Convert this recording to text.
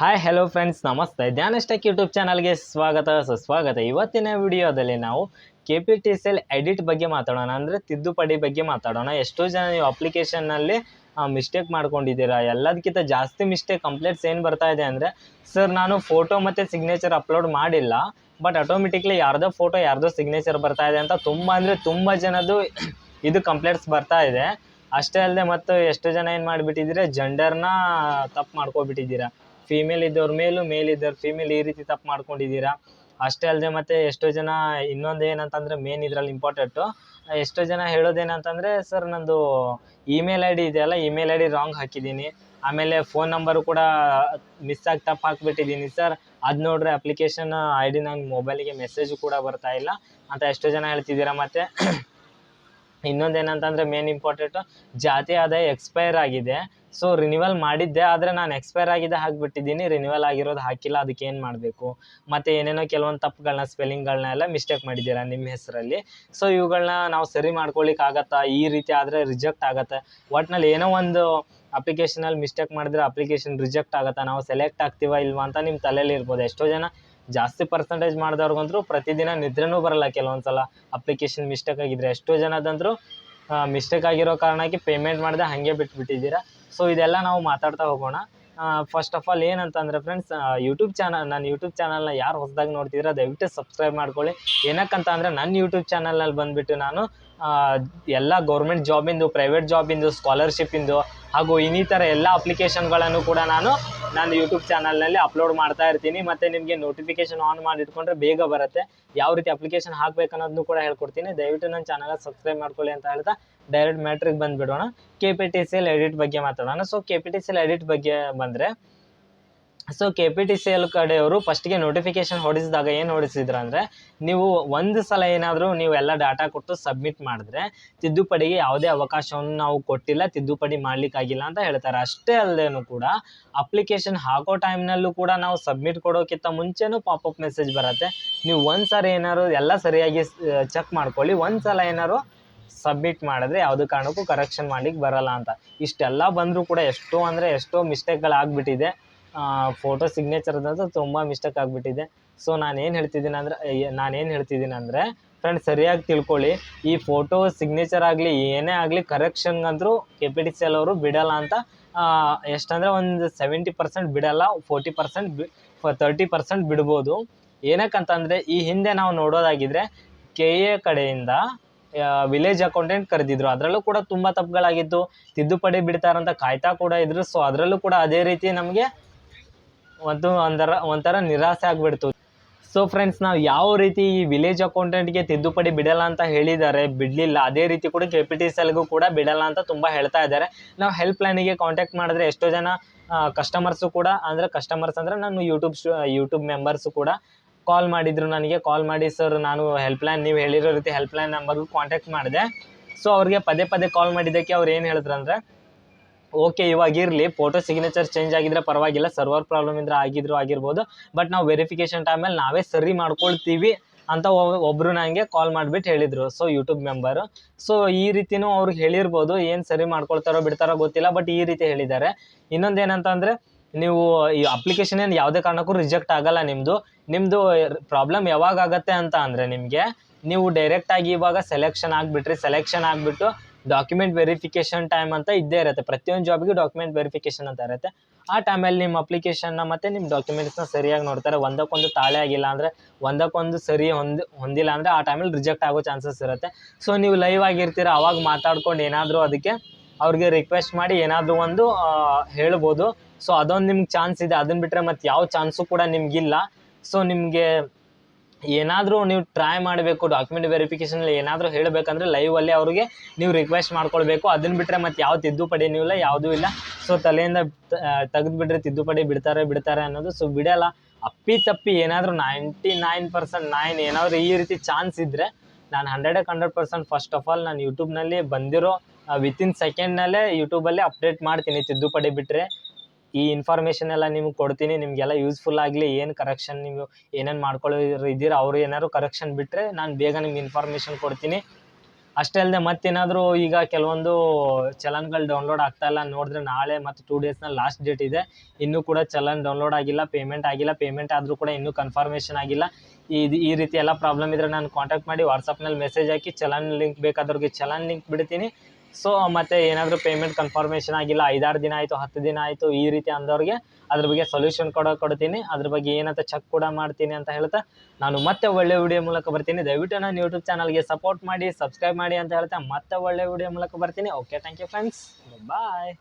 Hi hello friends ನಮಸ್ತೆ. ಧ್ಯಾನಸ್ಟೆಕ್ YouTube ಚಾನಲ್ಗೆ ಸ್ವಾಗತ. ಸುಸ್ವಾಗತ. ಇವತ್ತಿನ ವಿಡಿಯೋದಲ್ಲಿ ನಾವು K P T C L edit ಬಗ್ಗೆ ಮಾತಾಡೋಣ. ಅಂದರೆ ತಿದ್ದುಪಡಿ ಬಗ್ಗೆ ಮಾತಾಡೋಣ. ಎಷ್ಟೋ ಜನ ನೀವು ಅಪ್ಲಿಕೇಶನ್ನಲ್ಲಿ ಮಿಸ್ಟೇಕ್ ಮಾಡ್ಕೊಂಡಿದ್ದೀರಾ. ಎಲ್ಲದಕ್ಕಿಂತ ಜಾಸ್ತಿ ಮಿಸ್ಟೇಕ್ ಕಂಪ್ಲೇಂಟ್ಸ್ ಏನು ಬರ್ತಾ ಇದೆ ಅಂದರೆ ಸರ್ ನಾನು ಫೋಟೋ ಮತ್ತು ಸಿಗ್ನೇಚರ್ ಅಪ್ಲೋಡ್ ಮಾಡಿಲ್ಲ. ಬಟ್ ಆಟೋಮೆಟಿಕ್ಲಿ ಯಾರ್ದೋ ಫೋಟೋ ಯಾರ್ದೋ ಸಿಗ್ನೇಚರ್ ಬರ್ತಾ ಇದೆ ಅಂತ ತುಂಬ ಅಂದರೆ ತುಂಬ ಜನದ್ದು ಇದು ಕಂಪ್ಲೇಂಟ್ಸ್ ಬರ್ತಾ ಇದೆ. ಅಷ್ಟೇ ಅಲ್ಲದೆ ಮತ್ತು ಎಷ್ಟು ಜನ ಏನು ಮಾಡಿಬಿಟ್ಟಿದ್ದೀರಾ? ಜೆಂಡರ್ನ ತಪ್ಪು ಮಾಡ್ಕೊಬಿಟ್ಟಿದ್ದೀರಾ. ಫೀಮೇಲ್ ಇದ್ದವ್ರ ಮೇಲೂ ಮೇಲ್ ಇದ್ದವ್ರು ಫೀಮೇಲ್ ಈ ರೀತಿ ತಪ್ಪು ಮಾಡ್ಕೊಂಡಿದ್ದೀರಾ? ಅಷ್ಟೇ ಅಲ್ಲದೆ ಮತ್ತೆ ಎಷ್ಟೋ ಜನ ಇನ್ನೊಂದು ಏನಂತಂದರೆ ಮೇನ್ ಇದರಲ್ಲಿ ಇಂಪಾರ್ಟೆಂಟು ಎಷ್ಟೋ ಜನ ಹೇಳೋದೇನಂತಂದರೆ, ಸರ್, ನಂದು ಇಮೇಲ್ ಐ ಡಿ ಇದೆಯಲ್ಲ ಇಮೇಲ್ ಐ ಡಿ ರಾಂಗ್ ಹಾಕಿದ್ದೀನಿ. ಆಮೇಲೆ ಫೋನ್ ನಂಬರು ಕೂಡ ಮಿಸ್ ಆಗಿ ತಪ್ಪು ಹಾಕ್ಬಿಟ್ಟಿದ್ದೀನಿ. ಸರ್, ಅದು ನೋಡ್ರೆ ಅಪ್ಲಿಕೇಶನ್ ಐ ಡಿ ನಂಗೆ ಮೊಬೈಲಿಗೆ ಮೆಸೇಜು ಕೂಡ ಬರ್ತಾ ಇಲ್ಲ. ಅಂತ ಎಷ್ಟೋ ಜನ ಹೇಳ್ತಿದ್ದೀರಾ ಮತ್ತು? ಇನ್ನೊಂದು ಏನಂತಂದರೆ ಮೇನ್ ಇಂಪಾರ್ಟೆಂಟು ಜಾತಿ ಆದಾಯ ಎಕ್ಸ್ಪೈರ್ ಆಗಿದೆ. ಸೊ ರಿನಿವಲ್ ಮಾಡಿದ್ದೆ, ಆದರೆ ನಾನು ಎಕ್ಸ್ಪೈರ್ ಆಗಿದೆ ಹಾಕಿಬಿಟ್ಟಿದ್ದೀನಿ ರಿನಿವಲ್ ಆಗಿರೋದು ಹಾಕಿಲ್ಲ, ಅದಕ್ಕೆ ಏನು ಮಾಡಬೇಕು? ಮತ್ತು ಏನೇನೋ ಕೆಲವೊಂದು ತಪ್ಪುಗಳನ್ನ ಸ್ಪೆಲ್ಲಿಂಗ್ಗಳನ್ನ ಎಲ್ಲ ಮಿಸ್ಟೇಕ್ ಮಾಡಿದ್ದೀರಾ ನಿಮ್ಮ ಹೆಸರಲ್ಲಿ? ಸೊ ಇವುಗಳನ್ನ ನಾವು ಸರಿ ಮಾಡ್ಕೊಳ್ಳಿಕ್ಕಾಗತ್ತಾ ಈ ರೀತಿ ಆದರೆ ರಿಜೆಕ್ಟ್ ಆಗತ್ತೆ. ಒಟ್ನಲ್ಲಿ ಏನೋ ಒಂದು ಅಪ್ಲಿಕೇಶನಲ್ಲಿ ಮಿಸ್ಟೇಕ್ ಮಾಡಿದ್ರೆ ಅಪ್ಲಿಕೇಶನ್ ರಿಜೆಕ್ಟ್ ಆಗುತ್ತಾ? ನಾವು ಸೆಲೆಕ್ಟ್ ಆಗ್ತೀವಾ ಇಲ್ವಾ ಅಂತ ನಿಮ್ಮ ತಲೆಯಲ್ಲಿ ಇರ್ಬೋದು. ಎಷ್ಟೋ ಜನ ಜಾಸ್ತಿ ಪರ್ಸೆಂಟೇಜ್ ಮಾಡಿದವ್ರಿಗಂತೂ ಪ್ರತಿದಿನ ನಿದ್ರೆನೂ ಬರಲ್ಲ ಕೆಲವೊಂದು ಸಲ ಅಪ್ಲಿಕೇಶನ್ ಮಿಸ್ಟೇಕ್ ಆಗಿದ್ರೆ ಎಷ್ಟೋ ಜನದಂದ್ರೂ ಮಿಸ್ಟೇಕ್ ಆಗಿರೋ ಕಾರಣಕ್ಕೆ ಪೇಮೆಂಟ್ ಮಾಡದೆ ಹಾಗೆ ಬಿಟ್ಬಿಟ್ಟಿದ್ದೀರಾ? ಸೊ ಇದೆಲ್ಲ ನಾವು ಮಾತಾಡ್ತಾ ಹೋಗೋಣ. ಫಸ್ಟ್ ಆಫ್ ಆಲ್ ಏನಂತಂದರೆ ಫ್ರೆಂಡ್ಸ್ ಯೂಟ್ಯೂಬ್ ಚಾನಲ್ ನನ್ನ ಯೂಟ್ಯೂಬ್ ಚಾನಲ್ನ ಯಾರು ಹೊಸದಾಗಿ ನೋಡ್ತಿದ್ರೆ ದಯವಿಟ್ಟು ಸಬ್ಸ್ಕ್ರೈಬ್ ಮಾಡ್ಕೊಳ್ಳಿ. ಏನಕ್ಕಂತ ಅಂದರೆ ನನ್ನ ಯೂಟ್ಯೂಬ್ ಚಾನಲ್ನಲ್ಲಿ ಬಂದುಬಿಟ್ಟು ನಾನು ಎಲ್ಲ ಗೌರ್ಮೆಂಟ್ ಜಾಬಿಂದು ಪ್ರೈವೇಟ್ ಜಾಬಿಂದು ಸ್ಕಾಲರ್ಶಿಪ್ಪಿಂದು ಹಾಗೂ ಇನ್ನಿತರ ಎಲ್ಲ ಅಪ್ಲಿಕೇಶನ್ಗಳನ್ನು ಕೂಡ ನಾನು ನನ್ನ ಯೂಟ್ಯೂಬ್ ಚಾನಲ್ನಲ್ಲಿ ಅಪ್ಲೋಡ್ ಮಾಡ್ತಾ ಇರ್ತೀನಿ. ಮತ್ತು ನಿಮಗೆ ನೋಟಿಫಿಕೇಶನ್ ಆನ್ ಮಾಡಿ ಇಟ್ಕೊಂಡ್ರೆ ಬೇಗ ಬರುತ್ತೆ. ಯಾವ ರೀತಿ ಅಪ್ಲಿಕೇಶನ್ ಹಾಕ್ಬೇಕು ಅನ್ನೋದನ್ನು ಕೂಡ ಹೇಳ್ಕೊಡ್ತೀನಿ. ದಯವಿಟ್ಟು ನನ್ನ ಚಾನಲ್ ಸಬ್ಸ್ಕ್ರೈಬ್ ಮಾಡ್ಕೊಳ್ಳಿ ಅಂತ ಹೇಳ್ತಾ ಡೈರೆಕ್ಟ್ ಮ್ಯಾಟ್ರಿಗೆ ಬಂದುಬಿಡೋಣ. K P T C L edit ಬಗ್ಗೆ ಮಾತಾಡೋಣ. So K P T C L edit ಬಗ್ಗೆ ಬಂದರೆ so K P T C L ಕಡೆಯವರು ಫಸ್ಟಿಗೆ ನೋಟಿಫಿಕೇಶನ್ ಹೊಡಿಸಿದಾಗ ಏನು ಹೊಡಿಸಿದ್ರು ಅಂದರೆ, ನೀವು ಒಂದು ಸಲ ಏನಾದರೂ ನೀವು ಎಲ್ಲ ಡಾಟಾ ಕೊಟ್ಟು ಸಬ್ಮಿಟ್ ಮಾಡಿದ್ರೆ, ತಿದ್ದುಪಡಿಗೆ ಯಾವುದೇ ಅವಕಾಶವನ್ನು ನಾವು ಕೊಟ್ಟಿಲ್ಲ, ತಿದ್ದುಪಡಿ ಮಾಡಲಿಕ್ಕಾಗಿಲ್ಲ ಅಂತ ಹೇಳ್ತಾರೆ. ಅಷ್ಟೇ ಅಲ್ಲದೇನು ಕೂಡ ಅಪ್ಲಿಕೇಶನ್ ಹಾಕೋ ಟೈಮ್ನಲ್ಲೂ ಕೂಡ ನಾವು ಸಬ್ಮಿಟ್ ಕೊಡೋಕ್ಕಿಂತ ಮುಂಚೆನೂ ಪಾಪಪ್ ಮೆಸೇಜ್ ಬರುತ್ತೆ. ನೀವು ಒಂದು ಸಲ ಏನಾದ್ರು ಎಲ್ಲ ಸರಿಯಾಗಿ ಚೆಕ್ ಮಾಡ್ಕೊಳ್ಳಿ. ಒಂದು ಸಲ ಏನಾದ್ರು ಸಬ್ಮಿಟ್ ಮಾಡಿದ್ರೆ ಯಾವುದೇ ಕಾರಣಕ್ಕೂ ಕರೆಕ್ಷನ್ ಮಾಡ್ಲಿಕ್ಕೆ ಬರಲ್ಲ ಅಂತ. ಇಷ್ಟೆಲ್ಲ ಬಂದರೂ ಕೂಡ ಎಷ್ಟೋ ಅಂದರೆ ಎಷ್ಟೋ ಮಿಸ್ಟೇಕ್ಗಳಾಗ್ಬಿಟ್ಟಿದೆ ಫೋಟೋ ಸಿಗ್ನೇಚರ್ ಅನ್ನೋದು ತುಂಬ ಮಿಸ್ಟೇಕ್ ಆಗಿಬಿಟ್ಟಿದೆ. ಸೊ ನಾನು ಏನು ಹೇಳ್ತಿದ್ದೀನಿ ಅಂದರೆ ನಾನೇನು ಹೇಳ್ತಿದ್ದೀನಿ ಅಂದರೆ ಫ್ರೆಂಡ್ಸ್ ಸರಿಯಾಗಿ ತಿಳ್ಕೊಳ್ಳಿ. ಈ ಫೋಟೋ ಸಿಗ್ನೇಚರ್ ಆಗಲಿ, ಏನೇ ಆಗಲಿ ಕರೆಕ್ಷನ್ಗಂತೂ K P T C L ಅವರು ಬಿಡಲ್ಲ ಅಂತ ಎಷ್ಟಂದರೆ ಒಂದು ಸೆವೆಂಟಿ ಪರ್ಸೆಂಟ್ ಬಿಡಲ್ಲ ಫೋರ್ಟಿ ಪರ್ಸೆಂಟ್ ಬಿ ತರ್ಟಿ ಪರ್ಸೆಂಟ್ ಬಿಡ್ಬೋದು. ಏನಕ್ಕಂತಂದರೆ ಈ ಹಿಂದೆ ನಾವು ನೋಡೋದಾಗಿದ್ರೆ ಕೆ ಎ ಕಡೆಯಿಂದ ವಿಲೇಜ್ ಅಕೌಂಟೆಂಟ್ ಕರೆದಿದ್ರು. ಅದರಲ್ಲೂ ಕೂಡ ತುಂಬ ತಪ್ಪುಗಳಾಗಿತ್ತು. ತಿದ್ದುಪಡಿ ಬಿಡ್ತಾರಂತ ಕಾಯ್ತಾ ಕೂಡ ಇದ್ರು. ಸೊ ಅದರಲ್ಲೂ ಕೂಡ ಅದೇ ರೀತಿ ನಮಗೆ ಒಂದು ಒಂದರ, ಒಂಥರ ನಿರಾಸೆ ಆಗಿಬಿಡ್ತು. ಸೊ ಫ್ರೆಂಡ್ಸ್ ನಾವು ಯಾವ ರೀತಿ ಈ ವಿಲೇಜ್ ಅಕೌಂಟೆಂಟ್ಗೆ ತಿದ್ದುಪಡಿ ಬಿಡಲ್ಲ ಅಂತ ಹೇಳಿದ್ದಾರೆ, ಬಿಡಲಿಲ್ಲ. ಅದೇ ರೀತಿ ಕೂಡ ಕೆ ಪಿ ಟಿ ಎಲ್ಗೂ ಕೂಡ ಬಿಡಲ್ಲ ಅಂತ ತುಂಬ ಹೇಳ್ತಾ ಇದ್ದಾರೆ. ನಾವು ಹೆಲ್ಪ್ ಲೈನಿಗೆ ಕಾಂಟ್ಯಾಕ್ಟ್ ಮಾಡಿದ್ರೆ ಎಷ್ಟೋ ಜನ ಕಸ್ಟಮರ್ಸು ಕೂಡ, ಅಂದರೆ ಕಸ್ಟಮರ್ಸ್ ಅಂದರೆ ನಾನು ಯೂಟ್ಯೂಬ್ ಯೂಟ್ಯೂಬ್ ಮೆಂಬರ್ಸು ಕೂಡ ಕಾಲ್ ಮಾಡಿದ್ರು ನನಗೆ. ಕಾಲ್ ಮಾಡಿ ಸರ್ ನಾನು ಹೆಲ್ಪ್ ಲೈನ್ ನೀವು ಹೇಳಿರೋ ರೀತಿ ಹೆಲ್ಪ್ ಲೈನ್ ನಂಬರ್ಗೂ ಕಾಂಟ್ಯಾಕ್ಟ್ ಮಾಡಿದೆ. ಸೊ ಅವ್ರಿಗೆ ಪದೇ ಪದೇ ಕಾಲ್ ಮಾಡಿದ್ದಕ್ಕೆ ಅವ್ರು ಏನು ಹೇಳಿದ್ರು ಅಂದರೆ ಓಕೆ ಇವಾಗ ಇರಲಿ. ಫೋಟೋ ಸಿಗ್ನೇಚರ್ ಚೇಂಜ್ ಆಗಿದ್ರೆ ಪರವಾಗಿಲ್ಲ. ಸರ್ವರ್ ಪ್ರಾಬ್ಲಮ್ ಇದ್ರೆ ಆಗಿದ್ರು ಆಗಿರ್ಬೋದು. ಬಟ್ ನಾವು ವೆರಿಫಿಕೇಷನ್ ಟೈಮಲ್ಲಿ ನಾವೇ ಸರಿ ಮಾಡ್ಕೊಳ್ತೀವಿ ಅಂತ ಒಬ್ರು ನನಗೆ ಕಾಲ್ ಮಾಡಿಬಿಟ್ಟು ಹೇಳಿದರು. ಸೊ ಯೂಟ್ಯೂಬ್ ಮೆಂಬರು ಸೊ ಈ ರೀತಿನೂ ಅವ್ರಿಗೆ ಹೇಳಿರ್ಬೋದು. ಏನು ಸರಿ ಮಾಡ್ಕೊಳ್ತಾರೋ ಬಿಡ್ತಾರೋ ಗೊತ್ತಿಲ್ಲ. ಬಟ್ ಈ ರೀತಿ ಹೇಳಿದ್ದಾರೆ. ಇನ್ನೊಂದು ಏನಂತಂದರೆ ನೀವು ಈ ಅಪ್ಲಿಕೇಶನ್ ಏನು ಯಾವುದೇ ಕಾರಣಕ್ಕೂ ರಿಜೆಕ್ಟ್ ಆಗಲ್ಲ ನಿಮ್ಮದು ನಿಮ್ಮದು ಪ್ರಾಬ್ಲಮ್ ಯಾವಾಗ ಆಗತ್ತೆ ಅಂತ ಅಂದರೆ ನಿಮಗೆ, ನೀವು ಡೈರೆಕ್ಟಾಗಿ ಇವಾಗ ಸೆಲೆಕ್ಷನ್ ಆಗಿಬಿಟ್ರಿ. ಸೆಲೆಕ್ಷನ್ ಆಗಿಬಿಟ್ಟು ಡಾಕ್ಯುಮೆಂಟ್ ವೆರಿಫಿಕೇಶನ್ ಟೈಮ್ ಅಂತ ಇದ್ದೇ ಇರುತ್ತೆ. ಪ್ರತಿಯೊಂದು ಜಾಬ್ಗೆ ಡಾಕ್ಯುಮೆಂಟ್ ವೆರಿಫಿಕೇಶನ್ ಅಂತ ಇರುತ್ತೆ. ಆ ಟೈಮಲ್ಲಿ ನಿಮ್ಮ ಅಪ್ಲಿಕೇಶನ್ನ ಮತ್ತು ನಿಮ್ಮ ಡಾಕ್ಯುಮೆಂಟ್ಸ್ನ ಸರಿಯಾಗಿ ನೋಡ್ತಾರೆ. ಒಂದಕ್ಕೊಂದು ತಾಳೆ ಆಗಿಲ್ಲ ಅಂದರೆ, ಒಂದಕ್ಕೊಂದು ಸರಿ ಹೊಂದಿ, ಹೊಂದಿಲ್ಲ ಅಂದರೆ ಆ ಟೈಮಲ್ಲಿ ರಿಜೆಕ್ಟ್ ಆಗೋ ಚಾನ್ಸಸ್ ಇರುತ್ತೆ. ಸೊ ನೀವು ಲೈವ್ ಆಗಿರ್ತೀರ, ಅವಾಗ ಮಾತಾಡ್ಕೊಂಡು ಏನಾದರೂ ಅದಕ್ಕೆ ಅವ್ರಿಗೆ ರಿಕ್ವೆಸ್ಟ್ ಮಾಡಿ ಏನಾದರೂ ಒಂದು ಹೇಳ್ಬೋದು. ಸೊ ಅದೊಂದು ನಿಮ್ಗೆ ಚಾನ್ಸ್ ಇದೆ. ಅದನ್ನ ಬಿಟ್ಟರೆ ಮತ್ತು ಯಾವ ಚಾನ್ಸು ಕೂಡ ನಿಮಗಿಲ್ಲ. ಸೊ ನಿಮಗೆ ಏನಾದರೂ ನೀವು ಟ್ರೈ ಮಾಡಬೇಕು ಡಾಕ್ಯುಮೆಂಟ್ ವೆರಿಫಿಕೇಷನಲ್ಲಿ ಏನಾದರೂ ಹೇಳಬೇಕಂದ್ರೆ ಲೈವಲ್ಲಿ ಅವ್ರಿಗೆ ನೀವು ರಿಕ್ವೆಸ್ಟ್ ಮಾಡ್ಕೊಳ್ಬೇಕು. ಅದನ್ನ ಬಿಟ್ಟರೆ ಮತ್ತು ಯಾವ ನೀವು ಇಲ್ಲ, ಯಾವುದೂ ಇಲ್ಲ. ಸೊ ತಲೆಯಿಂದ ತೆಗೆದು ಬಿಡ್ರೆ ತಿದ್ದುಪಡಿ ಬಿಡ್ತಾರೆ ಬಿಡ್ತಾರೆ ಅನ್ನೋದು. ಸೊ ಬಿಡಲ್ಲ. ಅಪ್ಪಿ ತಪ್ಪಿ ಏನಾದರೂ ನೈಂಟಿ ನೈನ್ ಪರ್ಸೆಂಟ್ ನೈನ್ ಏನಾದರೂ ಈ ರೀತಿ ಚಾನ್ಸ್ ಇದ್ದರೆ ನಾನು ಹಂಡ್ರೆಡಕ್ಕೆ hundred percent first of all ನಾನು ಯೂಟ್ಯೂಬ್ನಲ್ಲಿ ಬಂದಿರೋ ವಿತಿನ್ ಸೆಕೆಂಡ್ನಲ್ಲೇ ಯೂಟ್ಯೂಬಲ್ಲೇ ಅಪ್ಡೇಟ್ ಮಾಡ್ತೀನಿ ತಿದ್ದುಪಡಿ ಬಿಟ್ಟರೆ ಈ ಇನ್ಫಾರ್ಮೇಷನ್ ಎಲ್ಲ ನಿಮ್ಗೆ ಕೊಡ್ತೀನಿ, ನಿಮಗೆಲ್ಲ ಯೂಸ್ಫುಲ್ ಆಗಲಿ, ಏನು ಕರೆಕ್ಷನ್ ನೀವು ಏನೇನು ಮಾಡ್ಕೊಳ್ಳೋರು ಇದ್ದೀರ, ಅವ್ರು ಏನಾದ್ರು ಕರೆಕ್ಷನ್ ಬಿಟ್ಟರೆ ನಾನು ಬೇಗ ನಿಮ್ಗೆ ಇನ್ಫಾರ್ಮೇಷನ್ ಕೊಡ್ತೀನಿ. ಅಷ್ಟೇ ಅಲ್ಲದೆ ಮತ್ತೇನಾದರೂ ಈಗ ಕೆಲವೊಂದು ಚಲನ್ಗಳು ಡೌನ್ಲೋಡ್ ಆಗ್ತಾ ಇಲ್ಲ, ನೋಡಿದ್ರೆ ನಾಳೆ ಮತ್ತು ಟೂ ಡೇಸ್ನಲ್ಲಿ ಲಾಸ್ಟ್ ಡೇಟ್ ಇದೆ. ಇನ್ನೂ ಕೂಡ ಚಲನ್ ಡೌನ್ಲೋಡ್ ಆಗಿಲ್ಲ ಪೇಮೆಂಟ್ ಆಗಿಲ್ಲ ಪೇಮೆಂಟ್ ಆದರೂ ಕೂಡ ಇನ್ನೂ ಕನ್ಫರ್ಮೇಷನ್ ಆಗಿಲ್ಲ. ಈ ಈ ರೀತಿ ಎಲ್ಲ ಪ್ರಾಬ್ಲಮ್ ಇದ್ದರೆ ನಾನು ಕಾಂಟ್ಯಾಕ್ಟ್ ಮಾಡಿ ವಾಟ್ಸಪ್ನಲ್ಲಿ ಮೆಸೇಜ್ ಹಾಕಿ, ಚಲನ್ ಲಿಂಕ್ ಬೇಕಾದವ್ರಿಗೆ ಚಲನ್ ಲಿಂಕ್ ಬಿಡ್ತೀನಿ. ಸೊ ಮತ್ತು ಏನಾದರೂ ಪೇಮೆಂಟ್ ಕನ್ಫರ್ಮೇಷನ್ ಆಗಿಲ್ಲ, ಐದಾರು ದಿನ ಆಯಿತು, ಹತ್ತು ದಿನ ಆಯಿತು, ಈ ರೀತಿ ಅಂದವ್ರಿಗೆ ಅದ್ರ ಬಗ್ಗೆ ಸೊಲ್ಯೂಷನ್ ಕೂಡ ಕೊಡ್ತೀನಿ. ಅದ್ರ ಬಗ್ಗೆ ಏನಂತ ಚೆಕ್ ಕೂಡ ಮಾಡ್ತೀನಿ ಅಂತ ಹೇಳ್ತಾ ನಾನು ಮತ್ತೆ ಒಳ್ಳೆ ವಿಡಿಯೋ ಮೂಲಕ ಬರ್ತೀನಿ. ದಯವಿಟ್ಟು ನಾನು ಯೂಟ್ಯೂಬ್ ಚಾನಲ್ಗೆ ಸಪೋರ್ಟ್ ಮಾಡಿ ಸಬ್ಸ್ಕ್ರೈಬ್ ಮಾಡಿ ಅಂತ ಹೇಳ್ತಾ ಮತ್ತೆ ಒಳ್ಳೆ ವಿಡಿಯೋ ಮೂಲಕ ಬರ್ತೀನಿ. Okay thank you friends bye